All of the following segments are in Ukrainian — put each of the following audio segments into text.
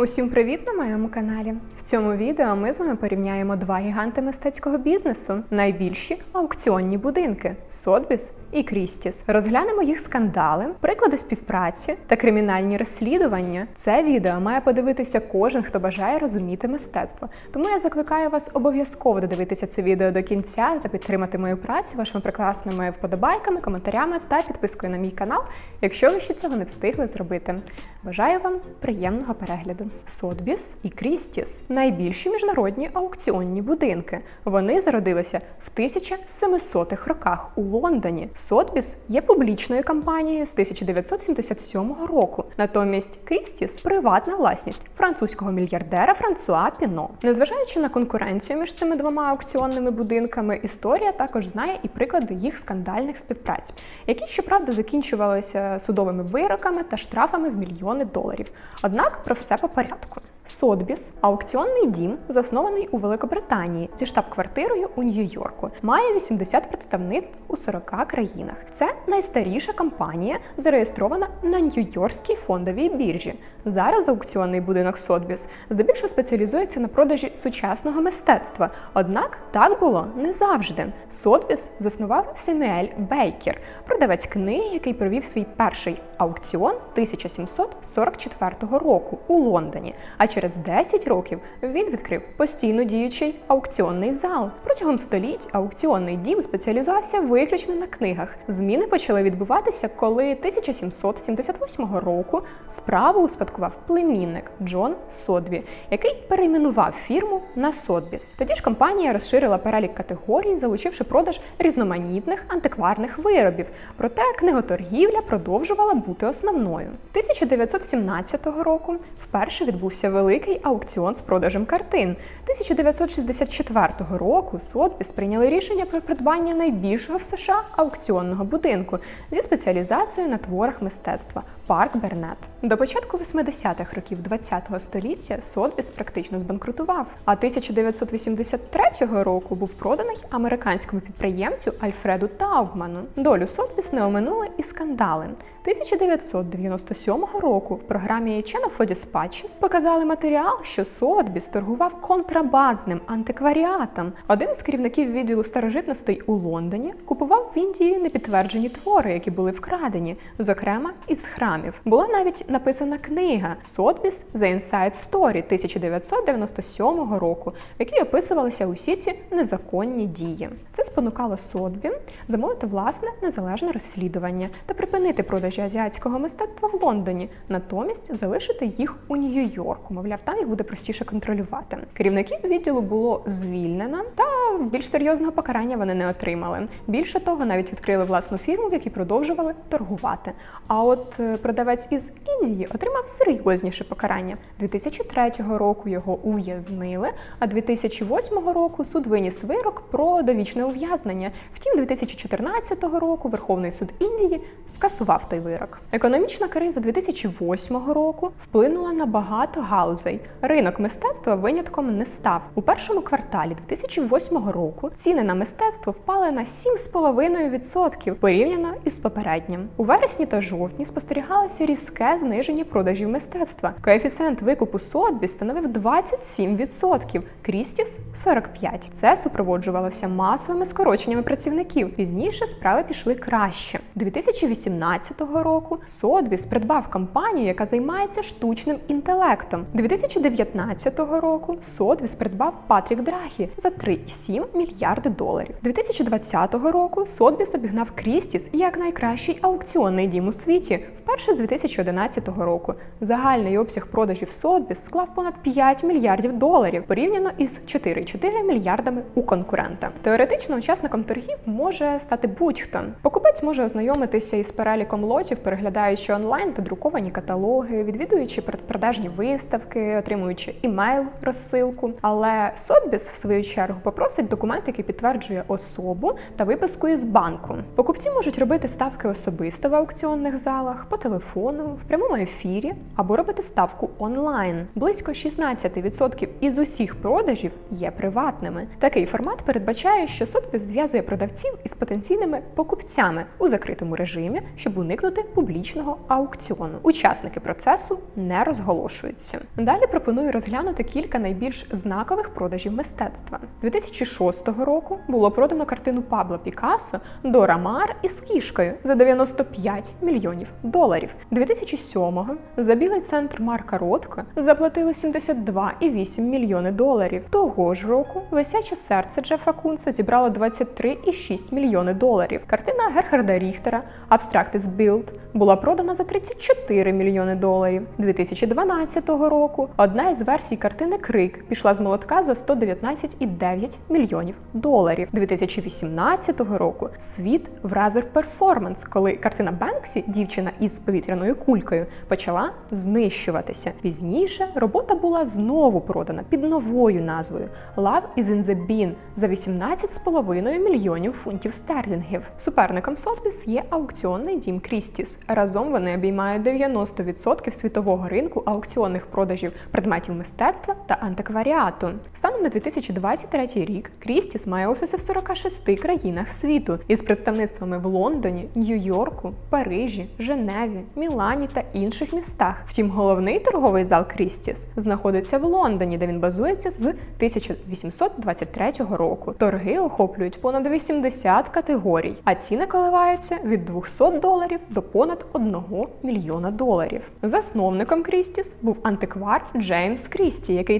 Усім привіт на моєму каналі. В цьому відео ми з вами порівняємо два гіганти мистецького бізнесу, найбільші аукціонні будинки Сотбіс і Крістіс. Розглянемо їх скандали, приклади співпраці та кримінальні розслідування. Це відео має подивитися кожен, хто бажає розуміти мистецтво. Тому я закликаю вас обов'язково додивитися це відео до кінця та підтримати мою працю вашими прекрасними вподобайками, коментарями та підпискою на мій канал, якщо ви ще цього не встигли зробити. Бажаю вам приємного перегляду. Сотбіс і Крістіс найбільші міжнародні аукціонні будинки. Вони зародилися в 1700-х роках у Лондоні. Сотбіс є публічною компанією з 1977 року. Натомість Крістіс приватна власність французького мільярдера Франсуа Піно. Незважаючи на конкуренцію між цими двома аукціонними будинками, історія також знає і приклади їх скандальних співпраць, які щоправда закінчувалися судовими вироками та штрафами в мільйони доларів. Однак про все по порядку. Сотбіс аукціонний дім, заснований у Великобританії зі штаб-квартирою у Нью-Йорку, має 80 представництв у 40 країнах. Це найстаріша компанія, зареєстрована на Нью-Йоркській фондовій біржі. Зараз аукціонний будинок Сотбіс здебільшого спеціалізується на продажі сучасного мистецтва. Однак так було не завжди. Сотбіс заснував Семюель Бейкер, продавець книги, який провів свій перший аукціон 1744 року у Лондоні. А через 10 років він відкрив постійно діючий аукціонний зал. Протягом століть аукціонний дім спеціалізувався виключно на книгах. Зміни почали відбуватися, коли 1778 року справу успадкував племінник Джон Сотбі, який перейменував фірму на Сотбіс. Тоді ж компанія розширила перелік категорій, залучивши продаж різноманітних антикварних виробів. Проте книготоргівля продовжувала бути основною. 1917 року вперше відбувся великий аукціон з продажем картин. 1964 року Сотбіс прийняли рішення про придбання найбільшого в США аукціонного будинку зі спеціалізацією на творах мистецтва Парк Бернет. До початку 80-х років ХХ століття Сотбіс практично збанкрутував, а 1983 року був проданий американському підприємцю Альфреду Таубману. Долю Сотбіс не оминули і скандали. 1997 року в програмі Chain of Dispatches показали матеріал, що Сотбіс торгував контрабандним антикваріатом. Один із керівників відділу старожитностей у Лондоні купував в Індії непідтверджені твори, які були вкрадені, зокрема із храмів. Була навіть написана книга Сотбіс The Inside Story 1997 року, в якій описувалися усі ці незаконні дії. Це спонукало Сотбі замовити власне незалежне розслідування та припинити продажі азіатського мистецтва в Лондоні, натомість залишити їх у Нью-Йорку. Мовляв, там їх буде простіше контролювати. Керівників відділу було звільнено, та більш серйозного покарання вони не отримали. Більше того, навіть відкрили власну фірму, в якій продовжували торгувати. А от е, продавець із Індії отримав серйозніше покарання. 2003 року його ув'язнили, а 2008 року суд виніс вирок про довічне ув'язнення. Втім, 2014 року Верховний суд Індії скасував той вирок. Економічна криза 2008 року вплинула на багато галузей. Ринок мистецтва винятком не став. У першому кварталі 2008 року ціни на мистецтво впали на 7,5% порівняно із попереднім. У вересні та жовтні спостерігалося різке зниження продажів мистецтва. Коефіцієнт викупу Сотбі становив 27%, Крістіс 45%. Це супроводжувалося масовими скороченнями працівників. Пізніше справи пішли краще. 2018 року Сотбіс придбав компанію, яка займається штучним інтелектом. 2019 року Сотбіс придбав Патрік Драхі за 3,7 мільярди доларів. 2020 року Сотбіс обігнав Крістіс як найкращий аукціонний дім у світі вперше з 2011 року. Загальний обсяг продажів Сотбіс склав понад 5 мільярдів доларів порівняно із 4,4 мільярдами у конкурента. Теоретично учасником торгів може стати будь-хто. Покупець може ознайомитися із переліком лотів, переглядаючи онлайн та друковані каталоги, відвідуючи продажні виставки, отримуючи імейл, розсилку. Але Сотбіс, в свою чергу, попросить документ, який підтверджує особу та виписку із банку. Покупці можуть робити ставки особисто в аукціонних залах, по телефону, в прямому ефірі або робити ставку онлайн. Близько 16% із усіх продажів є приватними. Такий формат передбачає, що Сотбіс зв'язує продавців із потенційними покупцями у закритому режимі, щоб уникнути публічного аукціону. Учасники процесу не розголошуються. Далі пропоную розглянути кілька найбільш знакових продажів мистецтва. 2006 року було продано картину Пабло Пікассо Дора Мар із кішкою за 95 мільйонів доларів. 2007-го за білий центр Марка Ротко заплатили 72,8 мільйони доларів. Того ж року висяче серце Джефа Кунса зібрало 23,6 мільйони доларів. Картина Герхарда Ріхтера Абстракт із Білд була продана за 34 мільйони доларів. 2012 року одна із версій картини Крик пішла з молотка за 119,9 мільйонів доларів. 2018 року світ вразив перформанс, коли картина Бенксі, дівчина із повітряною кулькою, почала знищуватися. Пізніше робота була знову продана під новою назвою Love is in the Bin за 18,5 мільйонів фунтів стерлінгів. Суперником Сотбіс є аукціонний дім Крістіс. Разом вони обіймають 90% світового ринку аукціонних продажів предметів мистецтва та антикваріату. Станом на 2023 рік Крістіс має офіси в 46 країнах світу із представництвами в Лондоні, Нью-Йорку, Парижі, Женеві, Мілані та інших містах. Втім, головний торговий зал Крістіс знаходиться в Лондоні, де він базується з 1823 року. Торги охоплюють понад 80 категорій, а ціни коливаються від 200 доларів до понад 1 мільйона доларів. Засновником Крістіс був антиквар Джеймс Крісті, який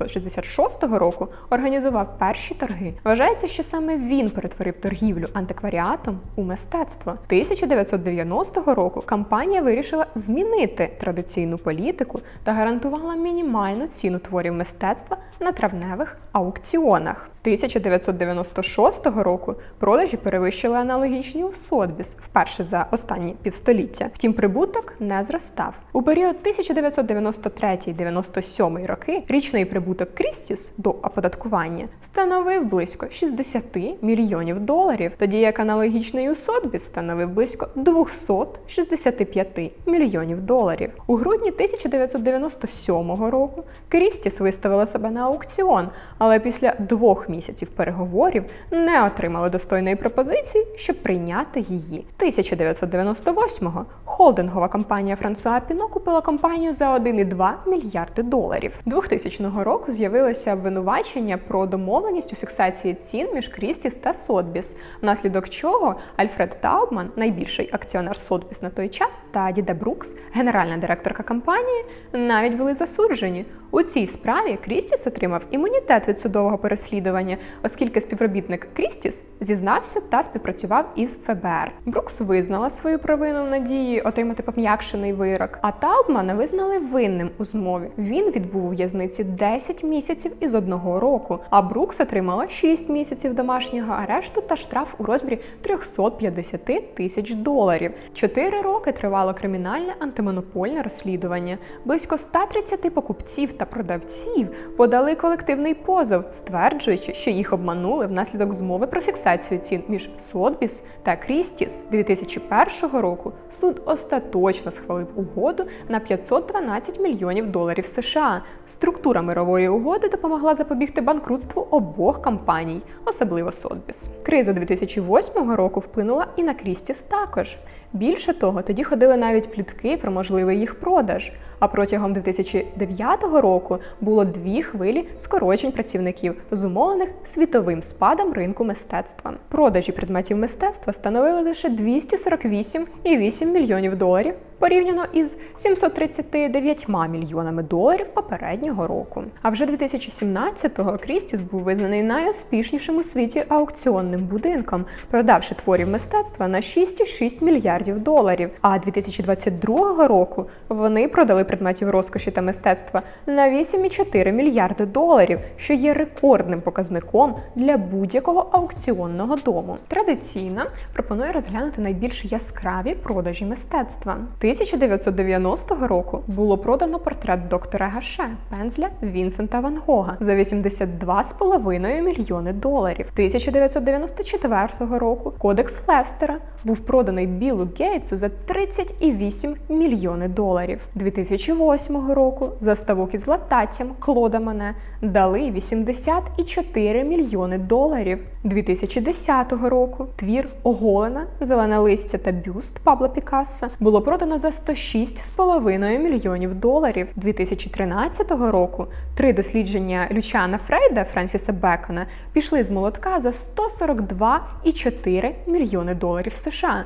1766 року організував перші торги. Вважається, що саме він перетворив торгівлю антикваріатом у мистецтво. 1990 року компанія вирішила змінити традиційну політику та гарантувала мінімальну ціну творів мистецтва на травневих аукціонах. 1996 року продажі перевищили аналогічні у Сотбіс вперше за останні півстоліття. Втім, прибуток не зростав. У період 1993-97 роки річний прибуток Крістіс до оподаткування становив близько 60 мільйонів доларів, тоді як аналогічний у Сотбіс становив близько 265 мільйонів доларів. У грудні 1997 року Крістіс виставила себе на аукціон, але після двох місяців переговорів не отримали достойної пропозиції, щоб прийняти її. 1998-го холдингова компанія Франсуа Піно купила компанію за 1,2 мільярди доларів. 2000 року з'явилося обвинувачення про домовленість у фіксації цін між Крістіс та Сотбіс, внаслідок чого Альфред Таубман, найбільший акціонер Сотбіс на той час, та Діда Брукс, генеральна директорка компанії, навіть були засуджені. У цій справі Крістіс отримав імунітет від судового переслідування, оскільки співробітник Крістіс зізнався та співпрацював із ФБР. Брукс визнала свою провину в надії отримати пом'якшений вирок, а Таубмана визнали винним у змові. Він відбув у в'язниці 10 місяців із одного року, а Брукс отримала 6 місяців домашнього арешту та штраф у розмірі 350 тисяч доларів. Чотири роки тривало кримінальне антимонопольне розслідування. Близько 130 покупців та продавців подали колективний позов, стверджуючи, що їх обманули внаслідок змови про фіксацію цін між Сотбіс та Крістіс. 2001 року суд остаточно схвалив угоду на 512 мільйонів доларів США. Структура мирової угоди допомогла запобігти банкрутству обох компаній, особливо Сотбіс. Криза 2008 року вплинула і на Крістіс також. Більше того, тоді ходили навіть плітки про можливий їх продаж. А протягом 2009 року було дві хвилі скорочень працівників, зумовлених світовим спадом ринку мистецтва. Продажі предметів мистецтва становили лише 248,8 мільйонів доларів порівняно із 739 мільйонами доларів попереднього року. А вже 2017-го Крістіс був визнаний найуспішнішим у світі аукціонним будинком, продавши творів мистецтва на 6,6 мільярдів доларів. А 2022 року вони продали предметів розкоші та мистецтва на 8,4 мільярди доларів, що є рекордним показником для будь-якого аукціонного дому. Традиційно пропоную розглянути найбільш яскраві продажі мистецтва. 1990 року було продано портрет доктора Гаше пензля Вінсента Ван Гога за 82,5 мільйони доларів. 1994 року кодекс Лестера був проданий Білу Гейтсу за 30,8 мільйони доларів. 2008 року за ставок із лататтям Клода Мане дали 84 мільйони доларів. 2010 року твір Оголена, зелене листя та бюст Пабло Пікассо було продано за 106,5 мільйонів доларів. 2013 року три дослідження Лючана Фрейда Френсіса Бекона пішли з молотка за 142,4 мільйони доларів США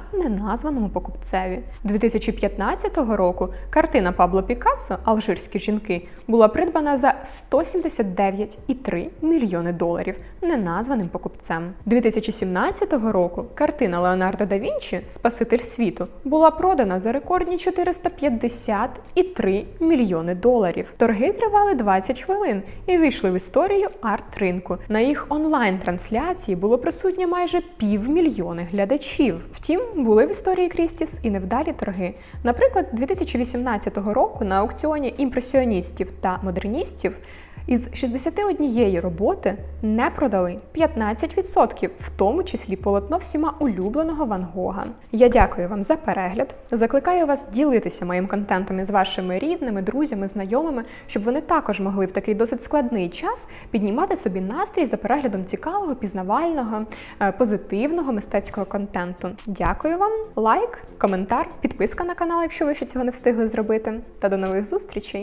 неназваному покупцеві. 2015 року картина Пабло Пікассо Алжирські жінки була придбана за 179,3 мільйони доларів неназваним покупцем. 2017 року картина Леонардо да Вінчі Спаситель світу була продана за рекордні 450,3 мільйони доларів. Торги тривали 20 хвилин і вийшли в історію арт-ринку. На їх онлайн-трансляції було присутнє майже півмільйони глядачів. Втім, були в історії Крістіс і невдалі торги. Наприклад, 2018 року на аукціоні імпресіоністів та модерністів із 61 роботи не продали 15%, в тому числі полотно всіма улюбленого Ван Гога. Я дякую вам за перегляд. Закликаю вас ділитися моїм контентом із вашими рідними, друзями, знайомими, щоб вони також могли в такий досить складний час піднімати собі настрій за переглядом цікавого, пізнавального, е, позитивного мистецького контенту. Дякую вам, лайк, коментар, підписка на канал, якщо ви ще цього не встигли зробити. Та до нових зустрічей!